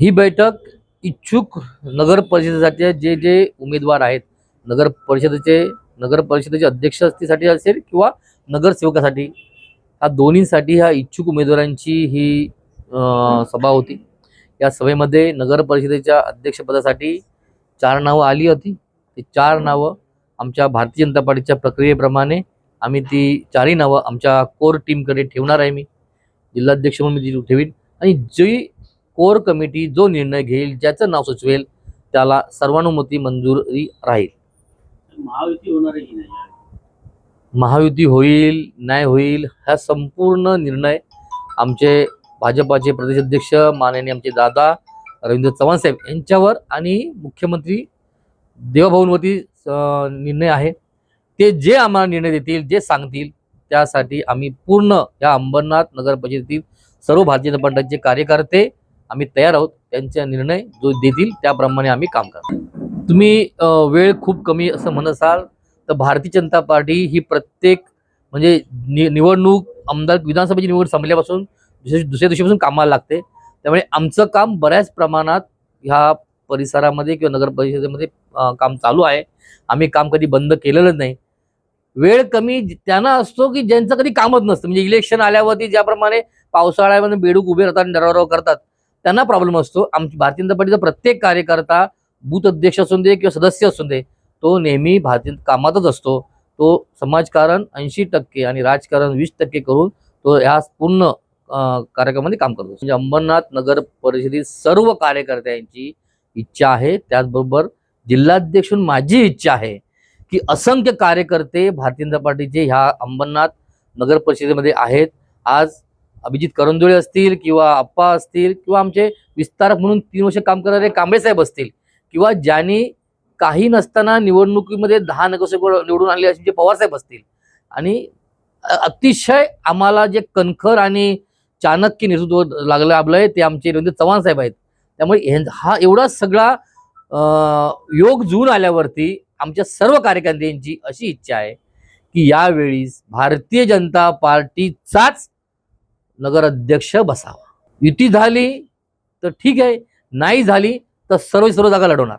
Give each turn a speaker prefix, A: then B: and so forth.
A: ही बैठक इच्छुक नगर परिषदेसाठी जे जे उमेदवार आहेत नगर परिषदेचे नगर परिषदेचे अध्यक्ष असतीसाठी असेल किंवा नगरसेवकासाठी ह्या दोन्हीसाठी ह्या इच्छुक उमेदवारांची ही सभा होती. या सभेमध्ये नगर परिषदेच्या अध्यक्षपदासाठी चार नावं आली होती. ती चार नावं आमच्या भारतीय जनता पार्टीच्या प्रक्रियेप्रमाणे आम्ही ती चारही नावं आमच्या कोर टीमकडे ठेवणार आहे मी. जिल्हाध्यक्ष म्हणून मी ती ठेवीन. आणि जी कोर कमिटी जो निर्णय घेईल ज्याचं नाव सुचवेल त्याला सर्वानुमती मंजुरी राहील
B: महायुती होणार आहे की नाही यावेळी?
A: महायुती होईल नाही होईल हा संपूर्ण निर्णय आमचे भाजपाचे प्रदेशाध्यक्ष माननीय आमचे दादा रवींद्र चव्हाण साहेब यांच्यावर आणि मुख्यमंत्री देवभाऊंवरती निर्णय आहे ते जे आम्हाला निर्णय देतील जे सांगतील त्यासाठी आम्ही पूर्ण या अंबरनाथ नगर परिषदेतील सर्व भारतीय जनता पार्टीचे कार्यकर्ते आम्ही तयार आहोत. त्यांचा निर्णय जो देतील त्याप्रमाणे आम्ही काम करतो तुम्ही वेळ खूप कमी असं म्हणत असाल तर भारतीय जनता पार्टी ही प्रत्येक म्हणजे नि निवडणूक आमदार विधानसभेची निवड संपल्यापासून दुसऱ्या दुसऱ्या दिवशीपासून कामाला लागते. त्यामुळे आमचं काम बऱ्याच प्रमाणात ह्या परिसरामध्ये किंवा नगर परिषदेमध्ये काम चालू आहे. आम्ही काम कधी बंद केलेलं नाही. वेळ कमी त्यांना असतो की ज्यांचं कधी कामच नसतं. म्हणजे इलेक्शन आल्यावरती ज्याप्रमाणे पावसाळ्यामध्ये बेडूक उभे राहतात आणि करतात त्यांना प्रॉब्लेम असतो. आमची भारतीय जनता पार्टीचा प्रत्येक कार्यकर्ता बूथ अध्यक्ष असून दे किंवा सदस्य असून दे तो नेहमी भारतीय कामातच असतो. तो समाजकारण ऐंशी टक्के आणि राजकारण वीस टक्के करून तो ह्या पूर्ण कार्यक्रमामध्ये काम करतो. म्हणजे अंबरनाथ नगर परिषदेत सर्व कार्यकर्त्यांची इच्छा आहे. त्याचबरोबर जिल्हाध्यक्ष माझी इच्छा आहे की असंख्य कार्यकर्ते भारतीय जनता पार्टीचे ह्या अंबरनाथ नगर परिषदेमध्ये आहेत. आज अभिजित करंजोळे असतील किंवा आप्पा असतील किंवा आमचे विस्तारक म्हणून तीन वर्ष काम करणारे कांबळे साहेब असतील किंवा ज्यांनी काही नसताना निवडणुकीमध्ये दहा नगरसेवक निवडून आणले असे जे पवारसाहेब असतील. आणि अतिशय आम्हाला जे कणखर आणि चाणक्य नेतृत्व लागलं आपलं ते आमचे रवींद्र चव्हाण साहेब आहेत. त्यामुळे ह्यां- हा एवढा सगळा योग जुळून आल्यावरती आमच्या सर्व कार्यकर्त्यांची अशी इच्छा आहे की यावेळी भारतीय जनता पार्टीचाच नगराध्यक्ष बसावा. युती झाली तर ठीक आहे नाही झाली तर सर्व सर्व जागा लढवणार.